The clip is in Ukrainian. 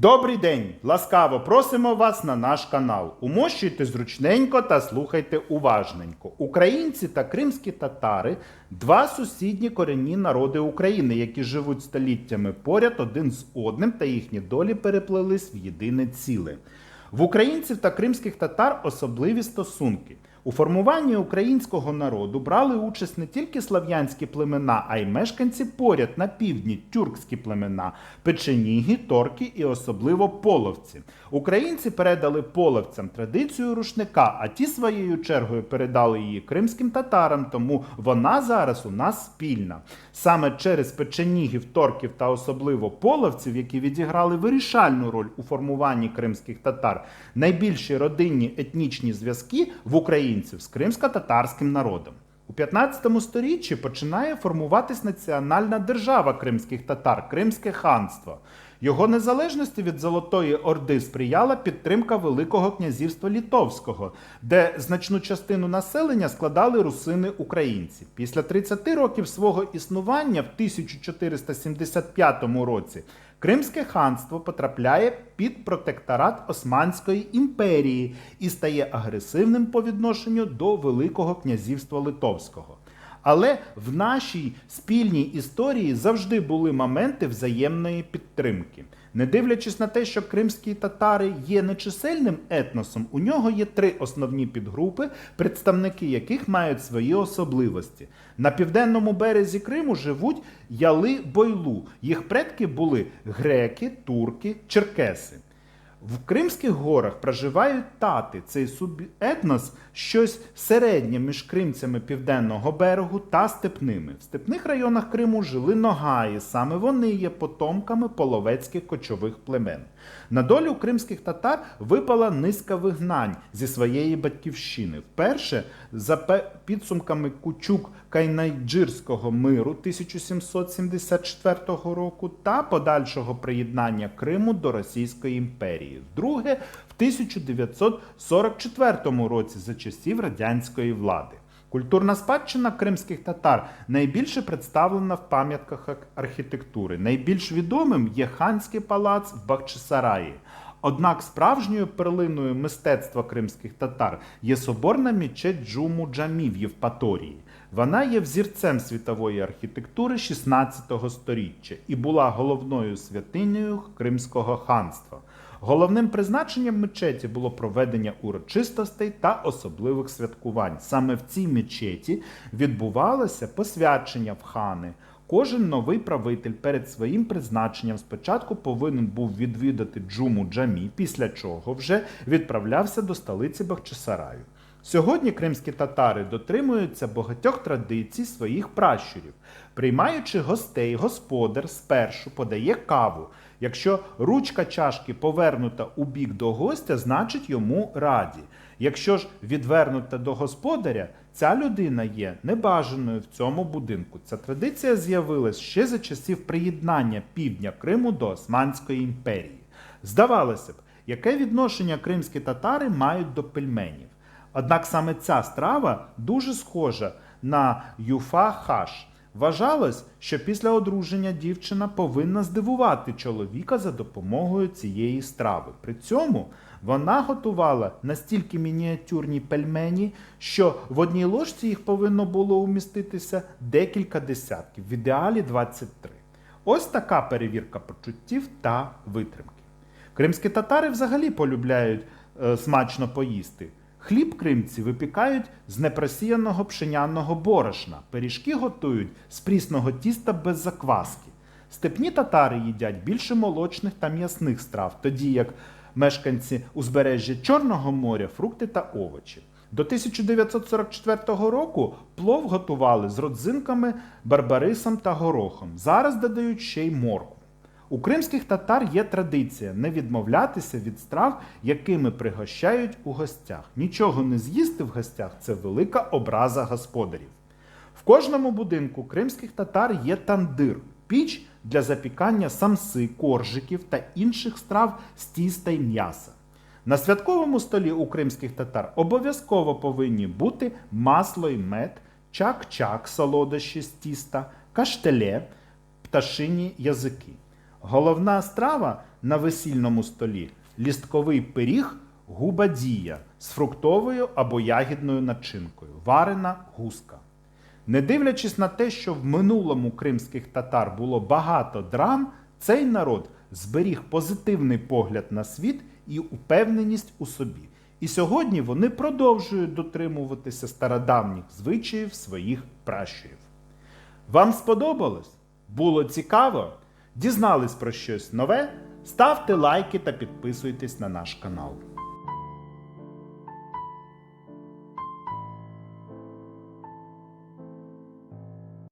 Добрий день! Ласкаво просимо вас на наш канал. Умощуйте зручненько та слухайте уважненько. Українці та кримські татари два сусідні корінні народи України, які живуть століттями поряд один з одним, та їхні долі переплелись в єдине ціле. В українців та кримських татар особливі стосунки. У формуванні українського народу брали участь не тільки слав'янські племена, а й мешканці поряд на півдні тюркські племена, печеніги, торки і особливо половці. Українці передали половцям традицію рушника, а ті своєю чергою передали її кримським татарам, тому вона зараз у нас спільна. Саме через печенігів, торків та особливо половців, які відіграли вирішальну роль у формуванні кримських татар, найбільші родинні етнічні зв'язки в українців з кримсько-татарським народом. У 15 сторіччі починає формуватись національна держава кримських татар Кримське ханство. Його незалежності від Золотої Орди сприяла підтримка Великого князівства Літовського, де значну частину населення складали русини українці. Після 30 років свого існування в 1475 році Кримське ханство потрапляє під протекторат Османської імперії і стає агресивним по відношенню до Великого князівства Литовського. Але в нашій спільній історії завжди були моменти взаємної підтримки. Не дивлячись на те, що кримські татари є нечисельним етносом, у нього є три основні підгрупи, представники яких мають свої особливості. На південному березі Криму живуть яли бойлу. Їх предки були греки, турки, черкеси. В Кримських горах проживають тати. Цей субетнос щось середнє між кримцями південного берегу та степними. В степних районах Криму жили ногаї. Саме вони є потомками половецьких кочових племен. На долю кримських татар випала низка вигнань зі своєї батьківщини. Вперше за підсумками Кучук Кайнайджирського миру 1774 року та подальшого приєднання Криму до Російської імперії. Друге в 1944 році за часів радянської влади. Культурна спадщина кримських татар найбільше представлена в пам'ятках архітектури. Найбільш відомим є ханський палац в Бахчисараї. Однак справжньою перлиною мистецтва кримських татар є соборна мечеть Джуму Джамі в Євпаторії. Вона є взірцем світової архітектури 16 століття і була головною святинею Кримського ханства. Головним призначенням мечеті було проведення урочистостей та особливих святкувань. Саме в цій мечеті відбувалося посвячення в хани. Кожен новий правитель перед своїм призначенням спочатку повинен був відвідати Джуму Джамі, після чого вже відправлявся до столиці Бахчисараю. Сьогодні кримські татари дотримуються багатьох традицій своїх пращурів. Приймаючи гостей, господар спершу подає каву. Якщо ручка чашки повернута у бік до гостя, значить йому раді. Якщо ж відвернута до господаря, ця людина є небажаною в цьому будинку. Ця традиція з'явилась ще за часів приєднання півдня Криму до Османської імперії. Здавалося б, яке відношення кримські татари мають до пельменів? Однак саме ця страва дуже схожа на юфа хаш. Вважалось, що після одруження дівчина повинна здивувати чоловіка за допомогою цієї страви. При цьому вона готувала настільки мініатюрні пельмені, що в одній ложці їх повинно було уміститися декілька десятків, в ідеалі 23. Ось така перевірка почуттів та витримки. Кримські татари взагалі полюбляють е, смачно поїсти. Хліб кримці випікають з непросіяного пшеняного борошна. Пиріжки готують з прісного тіста без закваски. Степні татари їдять більше молочних та м'ясних страв, тоді як мешканці узбережжя Чорного моря фрукти та овочі. До 1944 року плов готували з родзинками, барбарисом та горохом. Зараз додають ще й моркву. У кримських татар є традиція не відмовлятися від страв, якими пригощають у гостях. Нічого не з'їсти в гостях це велика образа господарів. В кожному будинку кримських татар є тандир піч для запікання самси, коржиків та інших страв з тіста й м'яса. На святковому столі у кримських татар обов'язково повинні бути масло й мед, чак-чак, солодощі з тіста, каштеле, пташині язики. Головна страва на весільному столі лістковий пиріг губадія з фруктовою або ягідною начинкою, варена гуска. Не дивлячись на те, що в минулому кримських татар було багато драм, цей народ зберіг позитивний погляд на світ і упевненість у собі. І сьогодні вони продовжують дотримуватися стародавніх звичаїв своїх пращурів. Вам сподобалось? Було цікаво? Дізнались про щось нове? Ставте лайки та підписуйтесь на наш канал.